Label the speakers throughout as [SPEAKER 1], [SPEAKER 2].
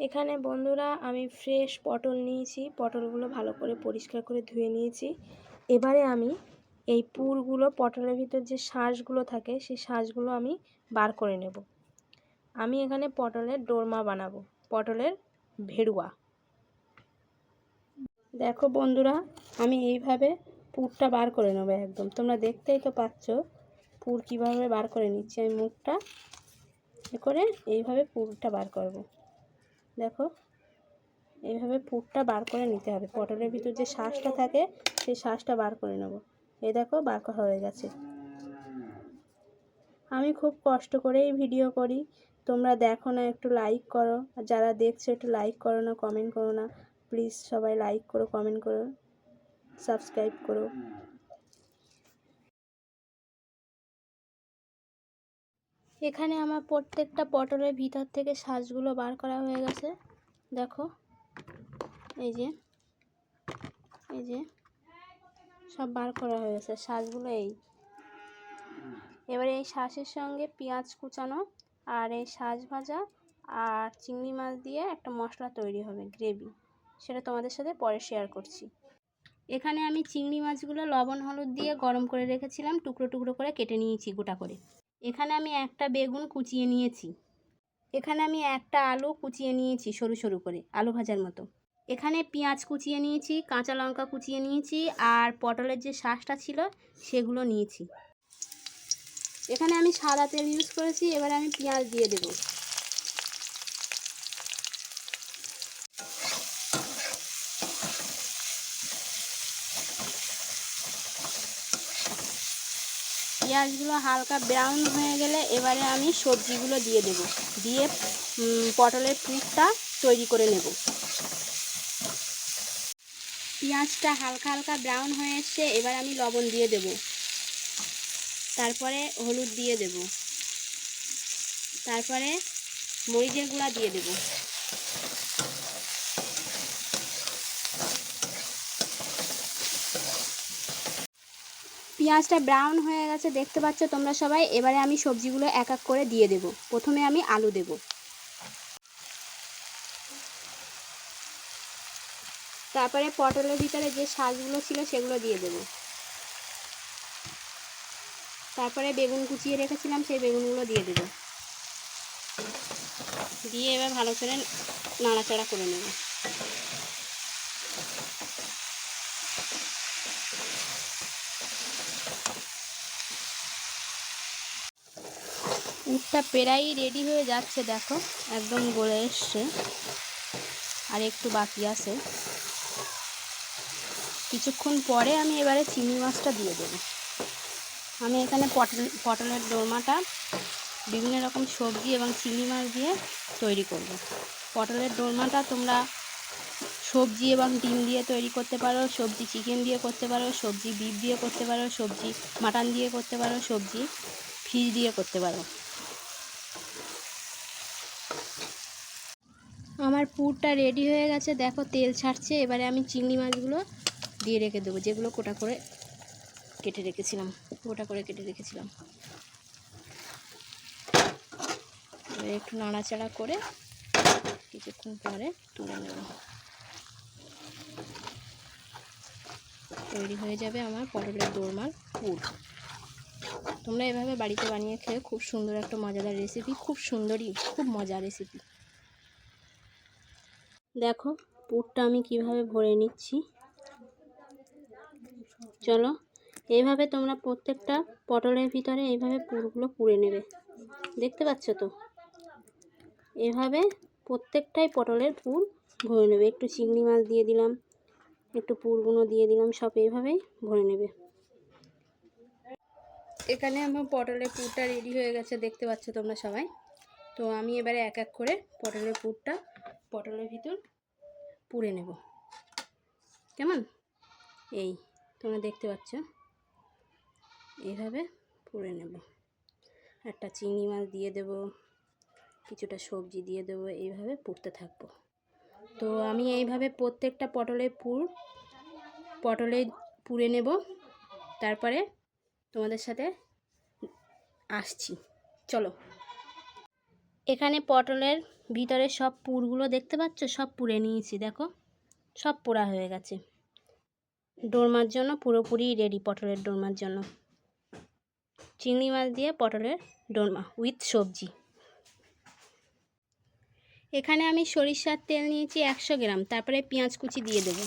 [SPEAKER 1] এখানে বন্ধুরা আমি ফ্রেশ পটল নিয়েছি। পটলগুলো ভালো করে পরিষ্কার করে ধুয়ে নিয়েছি। এবারে আমি এই পুরগুলো, পটলের ভিতর যে শাঁসগুলো থাকে, সেই শাঁসগুলো আমি বার করে নেব। আমি এখানে পটলের ডোরমা বানাবো, পটলের ভেড়ুয়া। দেখো বন্ধুরা, আমি এইভাবে পুরটা বার করে নেব একদম। তোমরা দেখতেই তো পাচ্ছ, পুর কীভাবে বার করে নিচ্ছি। আমি মুখটা করে এইভাবে পুরটা বার করব। দেখো, এইভাবে পুরটা বার করে নিতে হবে। পটলের ভিতর যে শ্বাসটা থাকে, সেই শ্বাসটা বার করে নেব। এই দেখো, বার করা হয়ে গেছে। আমি খুব কষ্ট করেই ভিডিও করি। তোমরা দেখো না, একটু লাইক করো। আর যারা দেখছ, একটু লাইক করো না কমেন্ট করো না। প্লিজ সবাই লাইক করো কমেন্ট করো সাবস্ক্রাইব করো। এখানে আমার প্রত্যেকটা পটলের ভিতর থেকে শ্বাসগুলো বার করা হয়ে গেছে। দেখো, এই যে এই যে, সব বার করা হয়ে গেছে শ্বাসগুলো এই। এবারে এই শ্বাসের সঙ্গে পেঁয়াজ কুচানো আর এই শ্বাস ভাজা আর চিংড়ি মাছ দিয়ে একটা মশলা তৈরি হবে, গ্রেভি। সেটা তোমাদের সাথে পরে শেয়ার করছি। এখানে আমি চিংড়ি মাছগুলো লবণ, হলুদ দিয়ে গরম করে রেখেছিলাম, টুকরো টুকরো করে কেটে নিয়েছি গোটা করে। এখানে আমি একটা বেগুন কুচিয়ে নিয়েছি। এখানে আমি একটা আলু কুচিয়ে নিয়েছি সরু সরু করে, আলু ভাজার মতো। এখানে পেঁয়াজ কুচিয়ে নিয়েছি, কাঁচা লঙ্কা কুচিয়ে নিয়েছি আর পটলের যে শ্বাসটা ছিল সেগুলো নিয়েছি। এখানে আমি সাদা তেল ইউজ করেছি, এবার আমি পেঁয়াজ দিয়ে দেব। পেঁয়াজগুলো হালকা ব্রাউন হয়ে গেলে এবারে আমি সবজিগুলো দিয়ে দেব। দিয়ে পটলের পুরটা তৈরি করে নেব। পেঁয়াজটা হালকা হালকা ব্রাউন হয়ে এসছে, এবার আমি লবণ দিয়ে দেব। তারপরে হলুদ দিয়ে দেব। তারপরে মরিচের গুঁড়া দিয়ে দেব। পেঁয়াজটা ব্রাউন হয়ে গেছে, দেখতে পাচ্ছ তোমরা সবাই? এবারে আমি সবজিগুলো এক এক করে দিয়ে দেব। প্রথমে আমি আলু দেব। তারপরে পটলের ভিতরে যে শাকগুলো ছিল সেগুলো দিয়ে দেব। তারপরে বেগুন কুচিয়ে রেখেছিলাম, সেই বেগুনগুলো দিয়ে দেব। দিয়ে এবার ভালো করে নাড়াচাড়া করে নেব। উটটা প্রায় রেডি হয়ে যাচ্ছে, দেখো। একদম গলে এসছে। আর একটু বাকি আছে। কিছুক্ষণ পরে আমি এবারে চিংড়ি মাছটা দিয়ে দেবো। আমি এখানে পটল, পটলের দোরমাটা বিভিন্ন রকম সবজি এবং চিংড়ি মাছ দিয়ে তৈরি করব। পটলের দোরমাটা তোমরা সবজি এবং ডিম দিয়ে তৈরি করতে পারো, সবজি চিকেন দিয়ে করতে পারো, সবজি বিফ দিয়ে করতে পারো, সবজি মাটন দিয়ে করতে পারো, সবজি ফিশ দিয়ে করতে পারো। আমার পুরটা রেডি হয়ে গেছে। দেখো, তেল ছাড়ছে। এবারে আমি চিংড়ি মাছগুলো দিয়ে রেখে দেবো। যেগুলো কোটা করে কেটে রেখেছিলাম। গোটা করে কেটে রেখেছিলাম। একটু নাড়াচাড়া করে কিছুক্ষণ পরে তুলে নেব। তৈরি হয়ে যাবে আমার পটলের দোরমার পুর। তোমরা এভাবে বাড়িতে বানিয়ে খেয়ে খুব সুন্দর একটা মজাদার রেসিপি খুব সুন্দরই, খুব মজার রেসিপি দেখো, পুরটা আমি কীভাবে ভরে নিচ্ছি। চলো, এইভাবে তোমরা প্রত্যেকটা পটলের ভিতরে এইভাবে পুরগুলো পুড়ে নেবে। দেখতে পাচ্ছ তো? এভাবে প্রত্যেকটাই পটলের পুর ভরে নেবে। একটু চিংড়ি মাছ দিয়ে দিলাম, একটু পুরগুলো দিয়ে দিলাম, সব এইভাবেই ভরে নেবে। এখানে আমার পটলের পুরটা রেডি হয়ে গেছে, দেখতে পাচ্ছ তোমরা সবাই? তো আমি এবারে এক এক করে পটলের পুরটা পটলের ভিতর পুড়ে নেব। কেমন? এই, তোমরা দেখতে পাচ্ছ। এইভাবে পুড়ে নেব। একটা চিংড়ি মাছ দিয়ে দেব, কিছুটা সবজি দিয়ে দেবো, এইভাবে পুড়তে থাকব। তো আমি এইভাবে প্রত্যেকটা পটলের পুর, পটলে পুড়ে নেব। তারপরে তোমাদের সাথে আসছি। চলো। এখানে পটলের ভিতরে সব পুরগুলো দেখতে পাচ্ছ? সব পুড়ে নিয়েছি, দেখো। সব পোড়া হয়ে গেছে। ডোরমার জন্য পুরোপুরি রেডি পটলের ডোরমার জন্য। চিংড়ি মাছ দিয়ে পটলের ডোরমা উইথ সবজি। এখানে আমি সরিষার তেল নিয়েছি একশো গ্রাম, তারপরে পেঁয়াজ কুচি দিয়ে দেবো।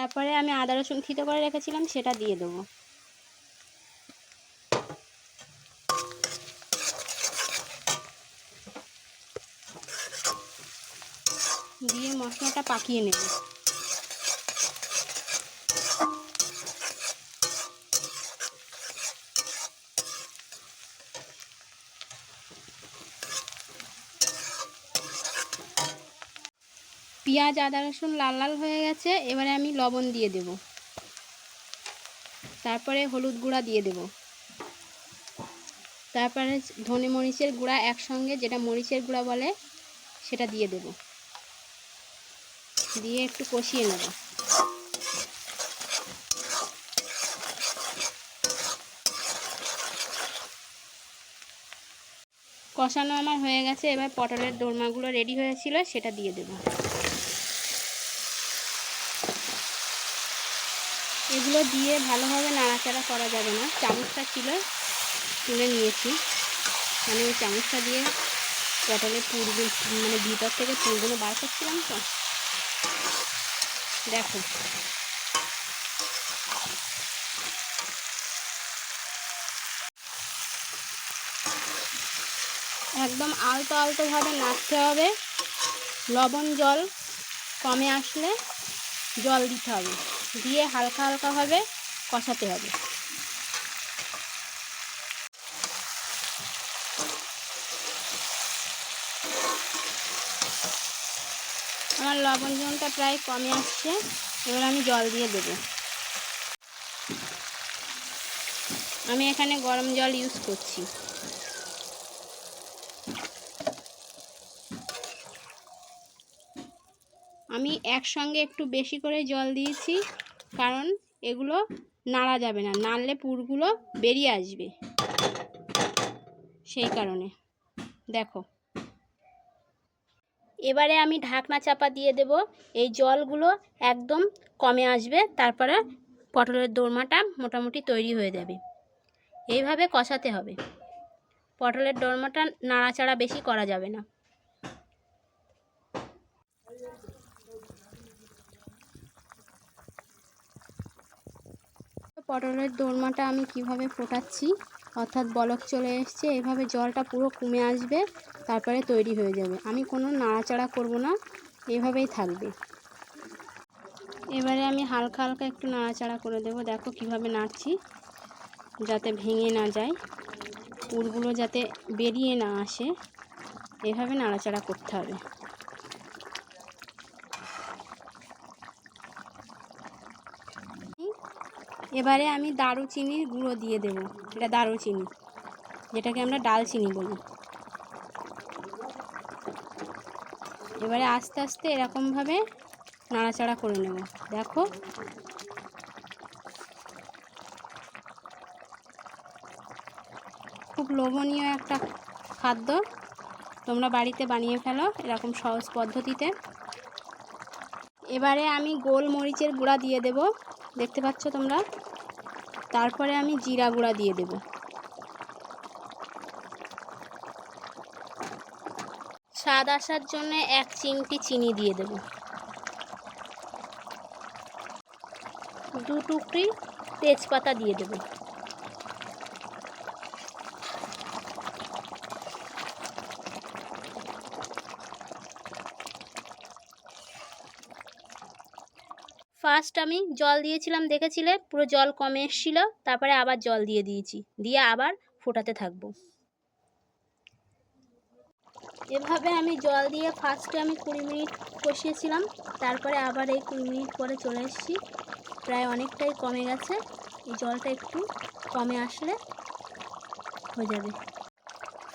[SPEAKER 1] তারপরে আমি আদা রসুন থিতো করে রেখেছিলাম সেটা দিয়ে দেবো। দিয়ে মশলাটা পাকিয়ে নেব। পেঁয়াজ, আদা, রসুন লাল লাল হয়ে গেছে, এবারে আমি লবণ দিয়ে দেব। তারপরে হলুদ গুঁড়া দিয়ে দেব। তারপরে ধনে মরিচের গুঁড়া একসঙ্গে, যেটা মরিচের গুঁড়া বলে, সেটা দিয়ে দেব। দিয়ে একটু কষিয়ে নেব। কষানো আমার হয়ে গেছে, এবার পটলের দোরমাগুলো রেডি হয়েছিল, সেটা দিয়ে দেবো। এগুলো দিয়ে ভালোভাবে নাড়াচাড়া করা যাবে না। চামচটা ছিল, তুলে নিয়েছি। মানে ওই চামচটা দিয়ে পটলের পুরগুলো মানে ভিতর থেকে পুরগুলো বার করছিলাম তো। দেখো। একদম আলতো আলতোভাবে নাড়তে হবে। লবণ জল কমে আসলে জল দিতে হবে। দিয়ে হালকা হালকাভাবে কষাতে হবে। আমার লবণ জলটা প্রায় কমে আসছে, এবার আমি জল দিয়ে দেব। আমি এখানে গরম জল ইউজ করছি। আমি একসঙ্গে একটু বেশি করে জল দিয়েছি, কারণ এগুলো নাড়া যাবে না, নাড়লে পুরগুলো বেরিয়ে আসবে। সেই কারণে। দেখো। এবারে আমি ঢাকনা চাপা দিয়ে দেব, এই জলগুলো একদম কমে আসবে, তারপরে পটলের দোরমাটা মোটামুটি তৈরি হয়ে যাবে। এইভাবে কষাতে হবে। পটলের দোরমাটা নাড়াচাড়া বেশি করা যাবে না। পটলের দোরমাটা আমি কীভাবে ফোটাচ্ছি? অর্থাৎ বলক চলে এসছে, এভাবে জলটা পুরো কমে আসবে, তারপরে তৈরি হয়ে যাবে। আমি কোনো নাড়াচাড়া করব না, এভাবেই থাকবে। এবারে আমি হালকা হালকা একটু নাড়াচাড়া করে দেব। দেখো কীভাবে নাড়ছি, যাতে ভেঙে না যায়। পুরগুলো যাতে বেরিয়ে না আসে, এভাবে নাড়াচাড়া করতে হবে। এবারে আমি দারুচিনির গুঁড়ো দিয়ে দেব, এটা দারুচিনি, যেটাকে আমরা ডালচিনি বলি। এবারে আস্তে আস্তে এরকমভাবে নাড়াচাড়া করে নেব, দেখো। খুব লোভনীয় একটা খাদ্য, তোমরা বাড়িতে বানিয়ে ফেলো এরকম সহজ পদ্ধতিতে। এবারে আমি গোল মরিচের গুঁড়া দিয়ে দেব দেখতে পাচ্ছ তোমরা? তারপরে আমি জিরা গুঁড়া দিয়ে দেব। স্বাদ আসার জন্য এক চিমটি চিনি দিয়ে দেব। দু টুকরি তেজপাতা দিয়ে দেব। ফার্স্ট আমি জল দিয়েছিলাম, দেখেছিলে? পুরো জল কমে এসেছিল, তারপরে আবার জল দিয়ে দিয়েছি। দিয়ে আবার ফোটাতে থাকব। এভাবে আমি জল দিয়ে ফার্স্টে আমি কুড়ি মিনিট কষিয়েছিলাম, তারপরে আবার এই কুড়ি মিনিট পরে চলে এসেছি। প্রায় অনেকটাই কমে গেছে, এই জলটা একটু কমে আসলে হয়ে যাবে।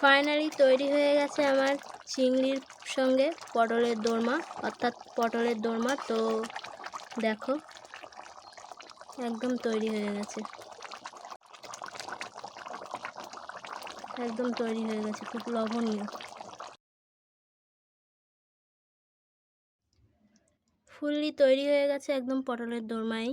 [SPEAKER 1] ফাইনালি তৈরি হয়ে গেছে আমার চিংড়ির সঙ্গে পটলের দোরমা, অর্থাৎ পটলের দোরমা। তো দেখো। একদম তৈরি হয়ে গেছে। একদম তৈরি হয়ে গেছে, খুব লবণীয় ফুললি তৈরি হয়ে গেছে একদম পটলের দোরমাই